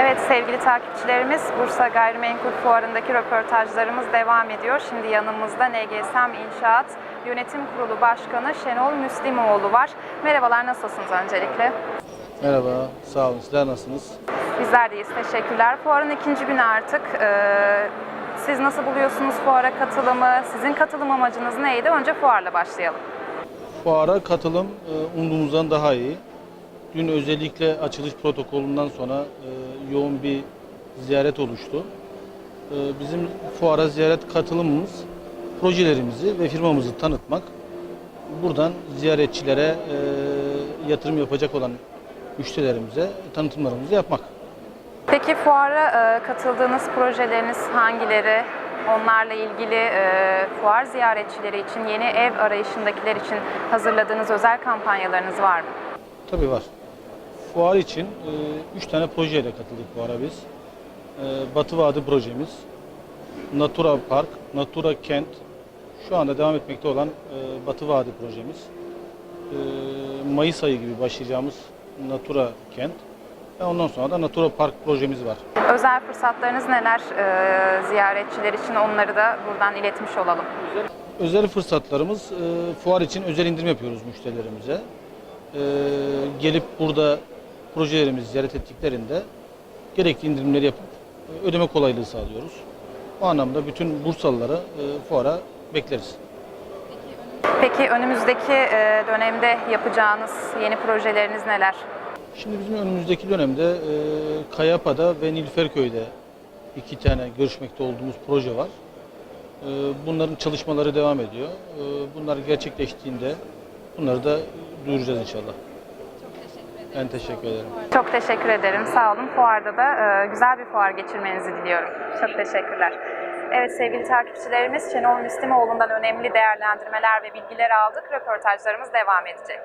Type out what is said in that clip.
Evet sevgili takipçilerimiz Bursa Gayrimenkul Fuarı'ndaki röportajlarımız devam ediyor. Şimdi yanımızda NGSM İnşaat Yönetim Kurulu Başkanı Şenol Müslimoğlu var. Merhabalar nasılsınız öncelikle? Merhaba, sağ olun. Sizler nasılsınız? Bizler deyiz teşekkürler. Fuarın ikinci günü artık. Ee, siz nasıl buluyorsunuz fuara katılımı? Sizin katılım amacınız neydi? Önce fuarla başlayalım. Fuara katılım e, umduğumuzdan daha iyi. Dün özellikle açılış protokolünden sonra e, yoğun bir ziyaret oluştu. E, Bizim fuara ziyaret katılımımız projelerimizi ve firmamızı tanıtmak. Buradan ziyaretçilere e, yatırım yapacak olan müşterilerimize tanıtımlarımızı yapmak. Peki fuara e, katıldığınız projeleriniz hangileri? Onlarla ilgili e, fuar ziyaretçileri için, yeni ev arayışındakiler için hazırladığınız özel kampanyalarınız var mı? Tabii var. Fuar için 3 tane projeyle katıldık fuara biz. E, Batı Vadi projemiz, Natura Park, Natura Kent, şu anda devam etmekte olan e, Batı Vadi projemiz. E, Mayıs ayı gibi başlayacağımız Natura Kent ve ondan sonra da Natura Park projemiz var. Özel fırsatlarınız neler e, ziyaretçiler için onları da buradan iletmiş olalım. Özel fırsatlarımız, e, fuar için özel indirim yapıyoruz müşterilerimize. E, gelip burada projelerimizi ziyaret ettiklerinde gerekli indirimleri yapıp e, ödeme kolaylığı sağlıyoruz. Bu anlamda bütün Bursalıları e, fuara bekleriz. Peki önümüzdeki e, dönemde yapacağınız yeni projeleriniz neler? Şimdi bizim önümüzdeki dönemde e, Kayapa'da ve Nilüferköy'de iki tane görüşmekte olduğumuz proje var. E, bunların çalışmaları devam ediyor. E, bunlar gerçekleştiğinde bunları da duyuracağız inşallah. Ben teşekkür ederim. Çok teşekkür ederim. Sağ olun. Fuarda da e, güzel bir fuar geçirmenizi diliyorum. Çok teşekkürler. Evet sevgili takipçilerimiz Şenol Müslimoğlu'ndan önemli değerlendirmeler ve bilgiler aldık. Röportajlarımız devam edecek.